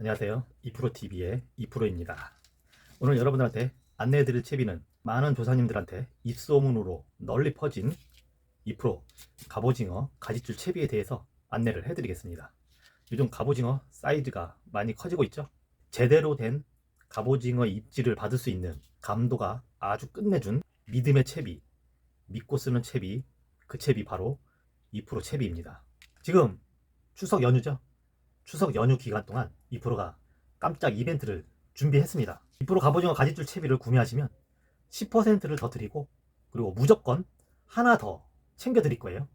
안녕하세요. 이프로TV의 이프로입니다. 오늘 여러분들한테 안내해드릴 채비는 많은 조사님들한테 입소문으로 널리 퍼진 이프로 갑오징어 가지줄 채비에 대해서 안내를 해드리겠습니다. 요즘 갑오징어 사이즈가 많이 커지고 있죠? 제대로 된 갑오징어 입질을 받을 수 있는 감도가 아주 끝내준 믿음의 채비, 믿고 쓰는 채비, 그 채비 바로 이프로 채비입니다. 지금 추석 연휴죠? 추석 연휴 기간 동안 이프로가 깜짝 이벤트를 준비했습니다. 이프로 갑오징어 가지줄 채비를 구매하시면 10%를 더 드리고 그리고 무조건 하나 더 챙겨 드릴 거예요.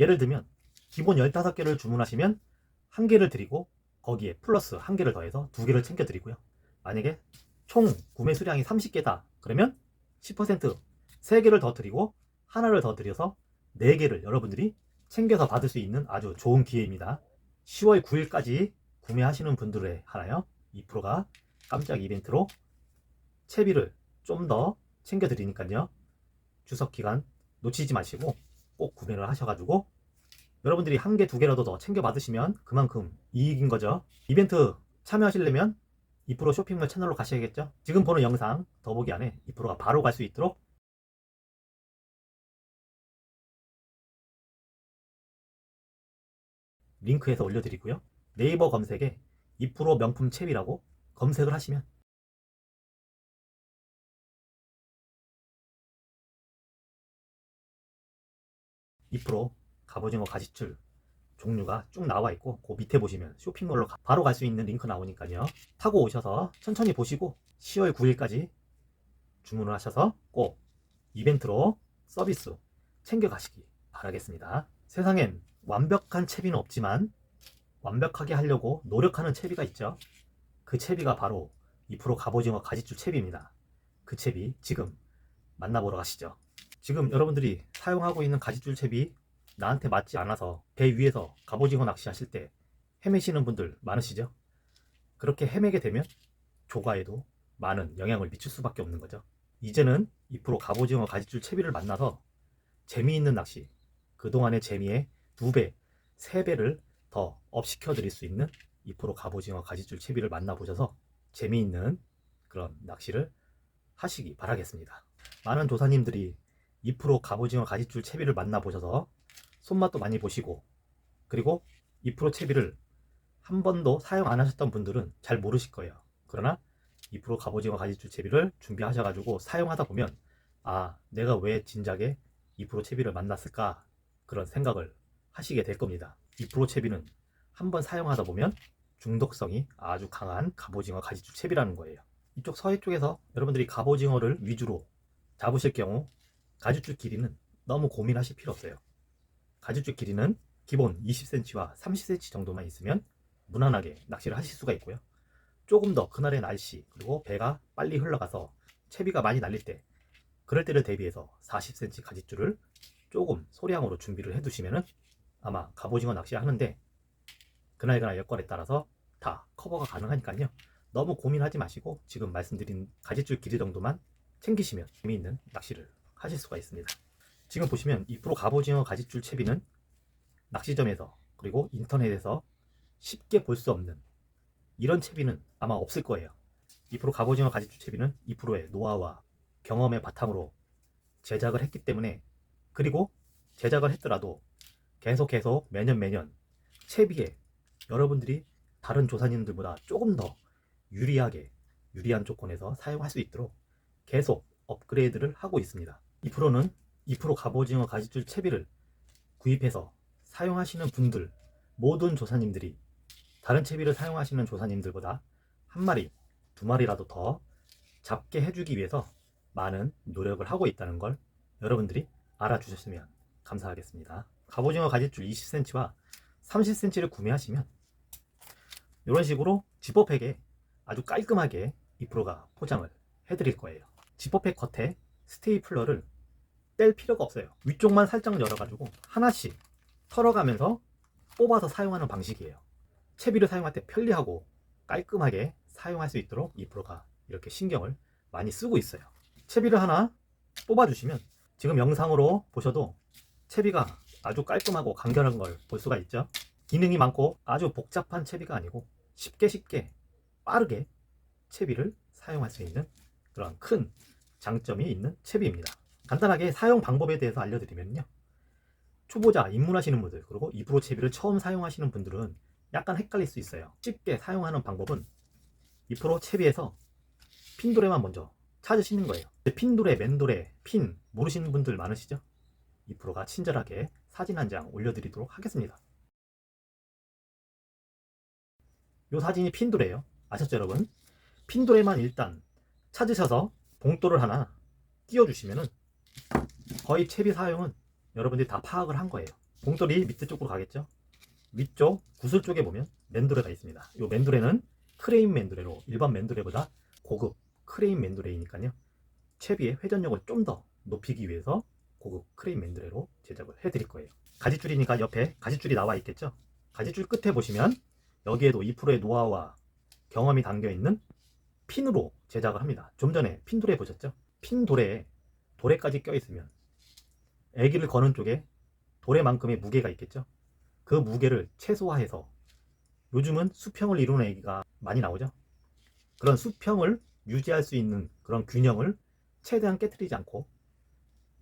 예를 들면 기본 15개를 주문하시면 한 개를 드리고 거기에 플러스 한 개를 더해서 두 개를 챙겨 드리고요. 만약에 총 구매 수량이 30개다 그러면 10% 3개를 더 드리고 하나를 더 드려서 4개를 여러분들이 챙겨서 받을 수 있는 아주 좋은 기회입니다. 10월 9일까지 구매하시는 분들에 하나요? 2%가 깜짝 이벤트로 채비를 좀 더 챙겨 드리니까요. 추석 기간 놓치지 마시고 꼭 구매를 하셔가지고 여러분들이 한 개 두 개라도 더 챙겨 받으시면 그만큼 이익인 거죠. 이벤트 참여하시려면 2% 쇼핑몰 채널로 가셔야겠죠? 지금 보는 영상 더보기 안에 2%가 바로 갈 수 있도록 링크에서 올려드리고요. 네이버 검색에 2% 명품 채비라고 검색을 하시면 (2% 갑오징어 가지줄) 종류가 쭉 나와 있고 그 밑에 보시면 쇼핑몰로 가- 바로 갈 수 있는 링크 나오니까요 타고 오셔서 천천히 보시고 10월 9일까지 주문을 하셔서 꼭 이벤트로 서비스 챙겨 가시기 바라겠습니다 세상엔 완벽한 채비는 없지만 완벽하게 하려고 노력하는 채비가 있죠. 그 채비가 바로 2% 갑오징어 가지줄 채비입니다. 그 채비 지금 만나보러 가시죠. 지금 여러분들이 사용하고 있는 가지줄 채비 나한테 맞지 않아서 배 위에서 갑오징어 낚시하실 때 헤매시는 분들 많으시죠? 그렇게 헤매게 되면 조가에도 많은 영향을 미칠 수밖에 없는 거죠. 이제는 2% 갑오징어 가지줄 채비를 만나서 재미있는 낚시, 그동안의 재미에 두 배, 세 배를 더 업시켜 드릴 수 있는 2% 갑오징어 가지줄 채비를 만나보셔서 재미있는 그런 낚시를 하시기 바라겠습니다. 많은 조사님들이 2% 갑오징어 가지줄 채비를 만나보셔서 손맛도 많이 보시고 그리고 2% 채비를 한 번도 사용 안 하셨던 분들은 잘 모르실 거예요. 그러나 2% 갑오징어 가지줄 채비를 준비하셔가지고 사용하다 보면 아 내가 왜 진작에 2% 채비를 만났을까 그런 생각을 하시게 될 겁니다. 이 프로 채비는 한번 사용하다 보면 중독성이 아주 강한 갑오징어 가지줄 채비라는 거예요. 이쪽 서해 쪽에서 여러분들이 갑오징어를 위주로 잡으실 경우 가지줄 길이는 너무 고민하실 필요 없어요. 가지줄 길이는 기본 20cm와 30cm 정도만 있으면 무난하게 낚시를 하실 수가 있고요. 조금 더 그날의 날씨 그리고 배가 빨리 흘러가서 채비가 많이 날릴 때 그럴 때를 대비해서 40cm 가지줄을 조금 소량으로 준비를 해두시면은 아마 갑오징어 낚시 하는데 그날 그날 여건에 따라서 다 커버가 가능하니까요. 너무 고민하지 마시고 지금 말씀드린 가지줄 길이 정도만 챙기시면 재미있는 낚시를 하실 수가 있습니다. 지금 보시면 2% 갑오징어 가지줄 채비는 낚시점에서 그리고 인터넷에서 쉽게 볼 수 없는 이런 채비는 아마 없을 거예요. 2% 갑오징어 가지줄 채비는 2%의 노하우와 경험의 바탕으로 제작을 했기 때문에 그리고 제작을 했더라도 계속 계속 매년 매년 채비에 여러분들이 다른 조사님들보다 조금 더 유리하게 유리한 조건에서 사용할 수 있도록 계속 업그레이드를 하고 있습니다. 2%는 2% 갑오징어 가지줄 채비를 구입해서 사용하시는 분들 모든 조사님들이 다른 채비를 사용하시는 조사님들보다 한 마리 두 마리라도 더 잡게 해주기 위해서 많은 노력을 하고 있다는 걸 여러분들이 알아주셨으면 감사하겠습니다. 갑오징어 가지줄 20cm와 30cm를 구매하시면 이런 식으로 지퍼팩에 아주 깔끔하게 2%가 포장을 해드릴 거예요. 지퍼팩 겉에 스테이플러를 뗄 필요가 없어요. 위쪽만 살짝 열어가지고 하나씩 털어가면서 뽑아서 사용하는 방식이에요. 채비를 사용할 때 편리하고 깔끔하게 사용할 수 있도록 2%가 이렇게 신경을 많이 쓰고 있어요. 채비를 하나 뽑아주시면 지금 영상으로 보셔도 채비가 아주 깔끔하고 간결한 걸 볼 수가 있죠. 기능이 많고 아주 복잡한 채비가 아니고 쉽게 쉽게 빠르게 채비를 사용할 수 있는 그런 큰 장점이 있는 채비입니다. 간단하게 사용 방법에 대해서 알려드리면요. 초보자 입문하시는 분들 그리고 2프로 채비를 처음 사용하시는 분들은 약간 헷갈릴 수 있어요. 쉽게 사용하는 방법은 2프로 채비에서 핀도레만 먼저 찾으시는 거예요. 핀도레, 맨도레, 핀 모르시는 분들 많으시죠? 2프로가 친절하게 사진 한 장 올려드리도록 하겠습니다. 이 사진이 핀도레예요. 아셨죠 여러분? 핀도레만 일단 찾으셔서 봉돌을 하나 띄워주시면은 거의 채비 사용은 여러분들이 다 파악을 한 거예요. 봉돌이 밑에 쪽으로 가겠죠? 위쪽 구슬 쪽에 보면 맨도레가 있습니다. 이 맨도레는 크레인 맨도레로 일반 맨도레보다 고급 크레인 맨도레이니까요. 채비의 회전력을 좀 더 높이기 위해서 고급 크레인 맨도레로 제작을 해드릴 거예요. 가지줄이니까 옆에 가지줄이 나와 있겠죠? 가지줄 끝에 보시면 여기에도 2%의 노하우와 경험이 담겨 있는 핀으로 제작을 합니다. 좀 전에 핀도레 보셨죠? 핀도레에 도레까지 껴 있으면 애기를 거는 쪽에 도레만큼의 무게가 있겠죠? 그 무게를 최소화해서 요즘은 수평을 이루는 애기가 많이 나오죠? 그런 수평을 유지할 수 있는 그런 균형을 최대한 깨뜨리지 않고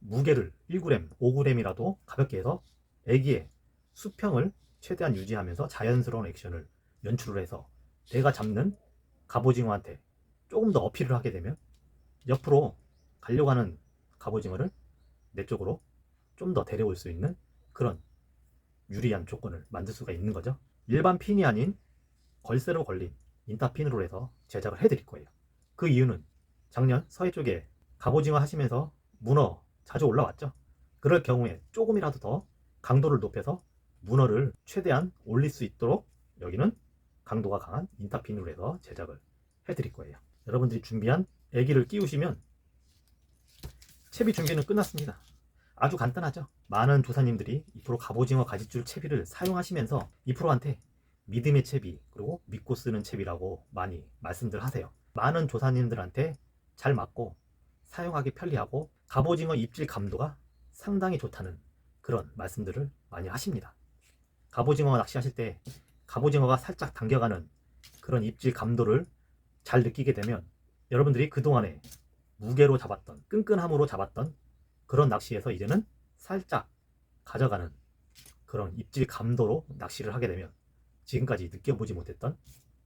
무게를 1g, 5g이라도 가볍게 해서 애기의 수평을 최대한 유지하면서 자연스러운 액션을 연출을 해서 내가 잡는 갑오징어한테 조금 더 어필을 하게 되면 옆으로 가려고 하는 갑오징어를 내 쪽으로 좀 더 데려올 수 있는 그런 유리한 조건을 만들 수가 있는 거죠. 일반 핀이 아닌 걸쇠로 걸린 인타핀으로 해서 제작을 해드릴 거예요. 그 이유는 작년 서해 쪽에 갑오징어 하시면서 문어 자주 올라왔죠. 그럴 경우에 조금이라도 더 강도를 높여서 문어를 최대한 올릴 수 있도록 여기는 강도가 강한 인타핀으로 해서 제작을 해드릴 거예요. 여러분들이 준비한 애기를 끼우시면 채비 준비는 끝났습니다. 아주 간단하죠. 많은 조사님들이 2% 갑오징어 가지줄 채비를 사용하시면서 2%한테 믿음의 채비 그리고 믿고 쓰는 채비라고 많이 말씀들 하세요. 많은 조사님들한테 잘 맞고 사용하기 편리하고 갑오징어 입질 감도가 상당히 좋다는 그런 말씀들을 많이 하십니다. 갑오징어 낚시하실 때 갑오징어가 살짝 당겨가는 그런 입질 감도를 잘 느끼게 되면 여러분들이 그동안에 무게로 잡았던 끈끈함으로 잡았던 그런 낚시에서 이제는 살짝 가져가는 그런 입질 감도로 낚시를 하게 되면 지금까지 느껴보지 못했던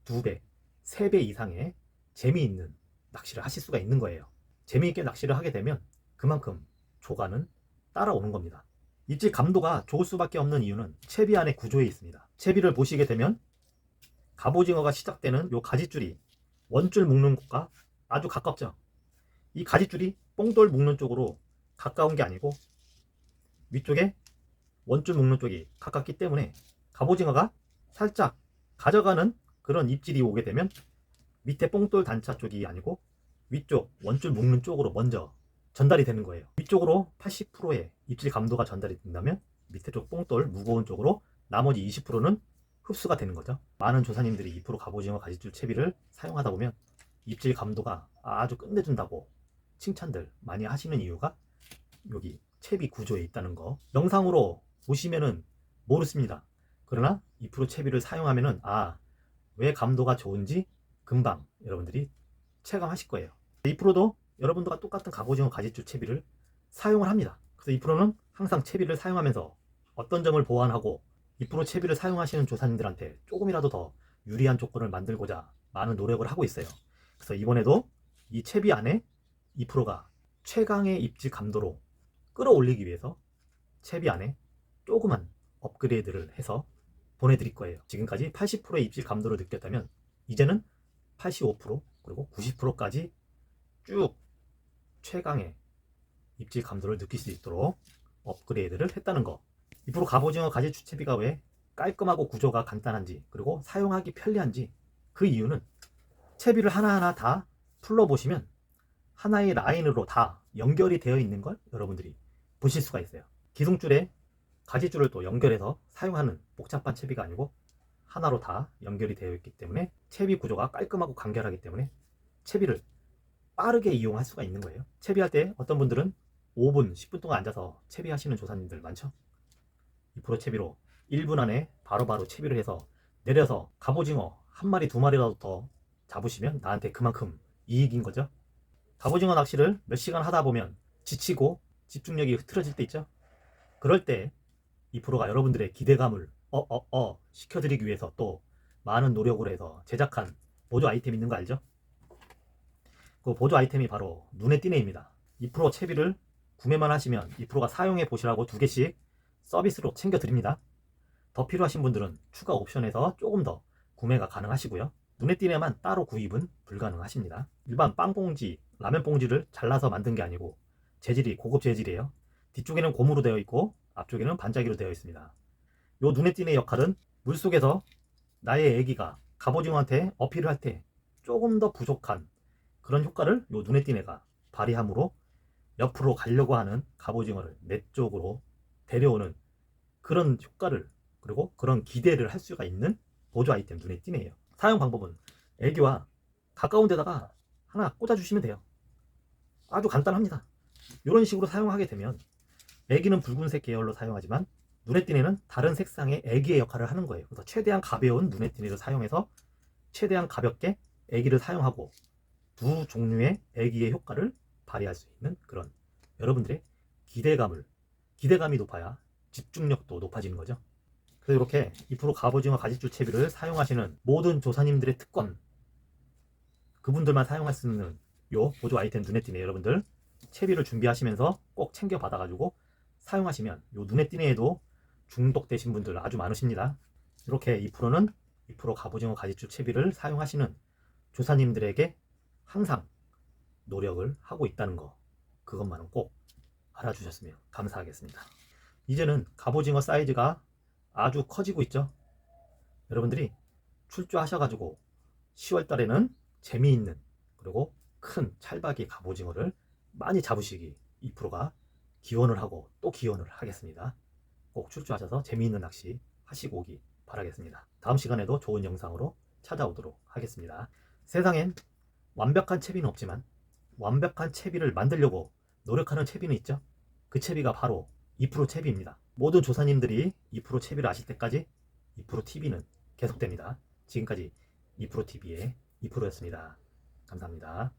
두 배, 세 배 이상의 재미있는 낚시를 하실 수가 있는 거예요. 재미있게 낚시를 하게 되면 그만큼 조가는 따라오는 겁니다. 입질 감도가 좋을 수밖에 없는 이유는 채비 안의 구조에 있습니다. 채비를 보시게 되면 갑오징어가 시작되는 요 가지줄이 원줄 묶는 곳과 아주 가깝죠. 이 가지줄이 뽕돌 묶는 쪽으로 가까운 게 아니고 위쪽에 원줄 묶는 쪽이 가깝기 때문에 갑오징어가 살짝 가져가는 그런 입질이 오게 되면 밑에 뽕돌 단차 쪽이 아니고 위쪽 원줄 묶는 쪽으로 먼저 전달이 되는 거예요. 위쪽으로 80%의 입질 감도가 전달이 된다면 밑에 쪽 뽕돌 무거운 쪽으로 나머지 20%는 흡수가 되는 거죠. 많은 조사님들이 2% 갑오징어 가지줄 채비를 사용하다 보면 입질 감도가 아주 끝내준다고 칭찬들 많이 하시는 이유가 여기 채비 구조에 있다는 거 영상으로 보시면은 모르습니다. 그러나 2% 채비를 사용하면은 아 왜 감도가 좋은지 금방 여러분들이 체감하실 거예요. 2%도 여러분들과 똑같은 갑오징어 가지줄 채비를 사용을 합니다. 그래서 2%는 항상 채비를 사용하면서 어떤 점을 보완하고 2% 채비를 사용하시는 조사님들한테 조금이라도 더 유리한 조건을 만들고자 많은 노력을 하고 있어요. 그래서 이번에도 이 채비 안에 2%가 최강의 입질 감도로 끌어올리기 위해서 채비 안에 조그만 업그레이드를 해서 보내드릴 거예요. 지금까지 80%의 입질 감도를 느꼈다면 이제는 85% 그리고 90%까지 쭉 최강의 입질 감도를 느낄 수 있도록 업그레이드를 했다는 거. 2% 갑오징어 가지 주채비가 왜 깔끔하고 구조가 간단한지 그리고 사용하기 편리한지 그 이유는 채비를 하나하나 다 풀러보시면 하나의 라인으로 다 연결이 되어 있는 걸 여러분들이 보실 수가 있어요. 기둥줄에 가지줄을 또 연결해서 사용하는 복잡한 채비가 아니고 하나로 다 연결이 되어 있기 때문에 채비 구조가 깔끔하고 간결하기 때문에 채비를 빠르게 이용할 수가 있는 거예요. 채비할 때 어떤 분들은 5분, 10분 동안 앉아서 채비하시는 조사님들 많죠? 2% 채비로 1분 안에 바로 바로 채비를 해서 내려서 갑오징어 한 마리 두 마리라도 더 잡으시면 나한테 그만큼 이익인 거죠. 갑오징어 낚시를 몇 시간 하다 보면 지치고 집중력이 흐트러질 때 있죠. 그럴 때이 프로가 여러분들의 기대감을 어어 어 시켜드리기 위해서 또 많은 노력을 해서 제작한 보조 아이템 있는 거 알죠? 그 보조 아이템이 바로 눈에 띄네입니다. 이 프로 채비를 구매만 하시면 이 프로가 사용해 보시라고 두 개씩 서비스로 챙겨 드립니다. 더 필요하신 분들은 추가 옵션에서 조금 더 구매가 가능하시고요. 눈에 띄네만 따로 구입은 불가능하십니다. 일반 빵 봉지, 라면 봉지를 잘라서 만든 게 아니고 재질이 고급 재질이에요. 뒤쪽에는 고무로 되어 있고 앞쪽에는 반짝이로 되어 있습니다. 요 눈에 띄네 역할은 물속에서 나의 애기가 갑오징어한테 어필을 할 때 조금 더 부족한 그런 효과를 요 눈에 띄네가 발휘함으로 옆으로 가려고 하는 갑오징어를 내 쪽으로 데려오는 그런 효과를 그리고 그런 기대를 할 수가 있는 보조 아이템 눈에 띄네요. 사용 방법은 애기와 가까운 데다가 하나 꽂아주시면 돼요. 아주 간단합니다. 이런 식으로 사용하게 되면 애기는 붉은색 계열로 사용하지만 눈에 띄네는 다른 색상의 애기의 역할을 하는 거예요. 그래서 최대한 가벼운 눈에 띄네를 사용해서 최대한 가볍게 애기를 사용하고 두 종류의 애기의 효과를 발휘할 수 있는 그런 여러분들의 기대감을 기대감이 높아야 집중력도 높아지는 거죠. 그래서 이렇게 2% 갑오징어 가지줄 채비를 사용하시는 모든 조사님들의 특권 그분들만 사용할 수 있는 요 보조 아이템 눈에 띄네 여러분들 채비를 준비하시면서 꼭 챙겨 받아가지고 사용하시면 요 눈에 띄네에도 중독되신 분들 아주 많으십니다. 이렇게 2%는 2% 갑오징어 가지줄 채비를 사용하시는 조사님들에게 항상 노력을 하고 있다는 거 그것만은 꼭 알아주셨으면 감사하겠습니다. 이제는 갑오징어 사이즈가 아주 커지고 있죠. 여러분들이 출조하셔가지고 10월 달에는 재미있는 그리고 큰 찰박이 갑오징어를 많이 잡으시기 2%가 기원을 하고 또 기원을 하겠습니다. 꼭 출조하셔서 재미있는 낚시 하시고 오기 바라겠습니다. 다음 시간에도 좋은 영상으로 찾아오도록 하겠습니다. 세상엔 완벽한 채비는 없지만 완벽한 채비를 만들려고 노력하는 채비는 있죠. 그 채비가 바로 2% 채비입니다. 모든 조사님들이 2% 채비를 아실 때까지 2% TV는 계속됩니다. 지금까지 2% TV의 2%였습니다. 감사합니다.